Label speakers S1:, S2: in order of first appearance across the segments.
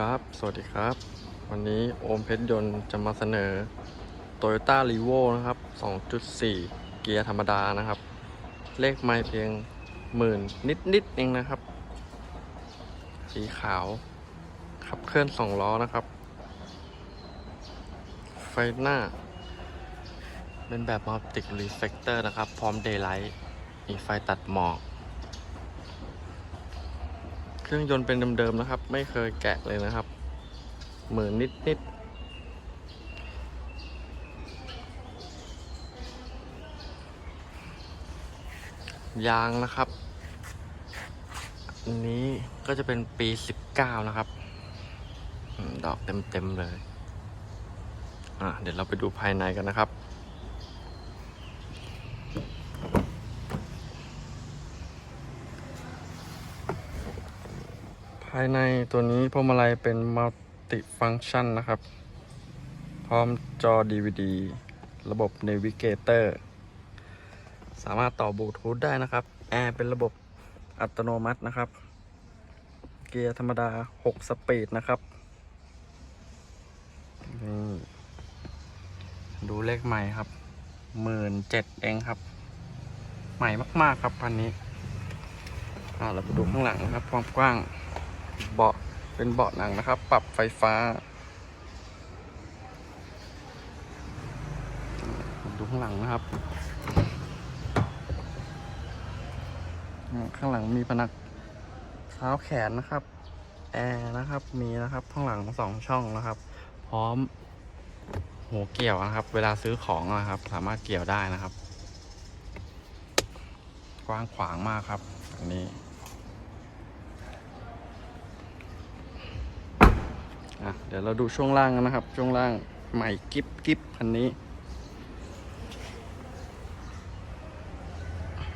S1: ครับ สวัสดีครับ วันนี้โอมเพชรยนต์จะมาเสนอ Toyota r e v o นะครับ 2.4 เกียร์ธรรมดานะครับ เลขไม่เพียงหมื่นนิดๆเองนะครับ สีขาว ขับเคลื่อนสองล้อนะครับ ไฟหน้า เป็นแบบมัลติ r รีเฟ c เตอร์นะครับ พร้อม Daylight มีไฟตัดหมอก เครื่องยนต์เป็นเดิมๆนะครับ ไม่เคยแกะเลยนะครับเหมือนนิดๆยางนะครับ อันนี้ก็จะเป็นปี 19 นะครับ ดอกเต็ม ๆ เลย อะ เดี๋ยวเราไปดูภายในกันนะครับายในตัวนี้พวงมาลัยเป็นมัลติฟัง c t ชันนะครับ พร้อมจอ DVD ระบบ Navigator สามารถต่อบลูทูธได้นะครับ แอร์เป็นระบบอัตโนมัตินะครับ เกียร์ธรรมดา 6 สปีดนะครับนี่ดูเลขใหม่ครับหมื่นเจ็ดเองครับ ใหม่มาก ๆ ครับคันนี้ อ่า เราไปดูข้างหลังนะครับ ความกว้าง เบาะเป็นเบาะหนังนะครับ ปรับไฟฟ้า ดูข้างหลังนะครับ ข้างหลังมีพนักเท้าแขนนะครับแอร์นะครับมีนะครับข้างหลังสองช่องนะครับ พร้อมหัวเกี่ยวนะครับ เวลาซื้อของนะครับ สามารถเกี่ยวได้นะครับ กว้างขวางมากครับอันนี้ อะ เดี๋ยวเราดูช่วงล่างกันนะครับ ช่วงล่างใหม่กิฟกิฟคันนี้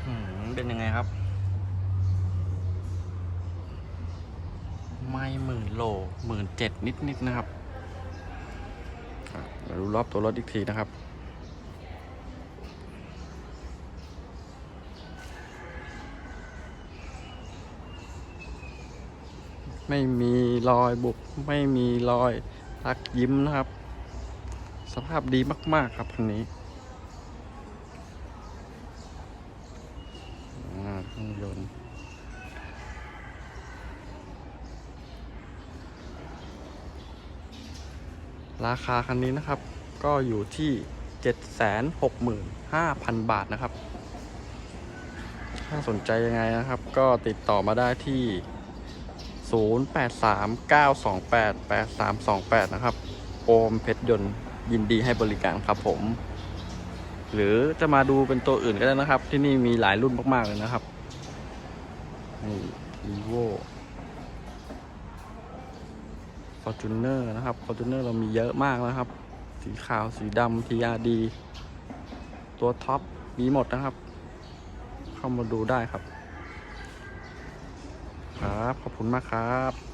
S1: อืมเป็นยังไงครับ ไม่หมื่นโลหมื่นเจ็ดนิดนิดๆนะครับอะเดี๋ยวดูรอบตัวรถอีกทีนะครับ ไม่มีรอยบุบไม่มีรอยรักยิ้มนะครับ สภาพดีมากๆครับคันนี้อ่าเครื่องยนต์ราคาคันนี้นะครับ ก็อยู่ที่ 765,000 บาทนะครับ ถ้าสนใจยังไงนะครับ ก็ติดต่อมาได้ที่ 0839288328 นะครับ โอมเพชรยนต์ยินดีให้บริการครับผม หรือจะมาดูเป็นตัวอื่นก็ได้นะครับ ที่นี่มีหลายรุ่นมากๆเลยนะครับนี่ evo fortuner นะครับ fortuner เรามีเยอะมากนะครับ สีขาวสีดำ TRD ตัวท็อปมีหมดนะครับ เข้ามาดูได้ครับ ครับ ขอบคุณมากครับ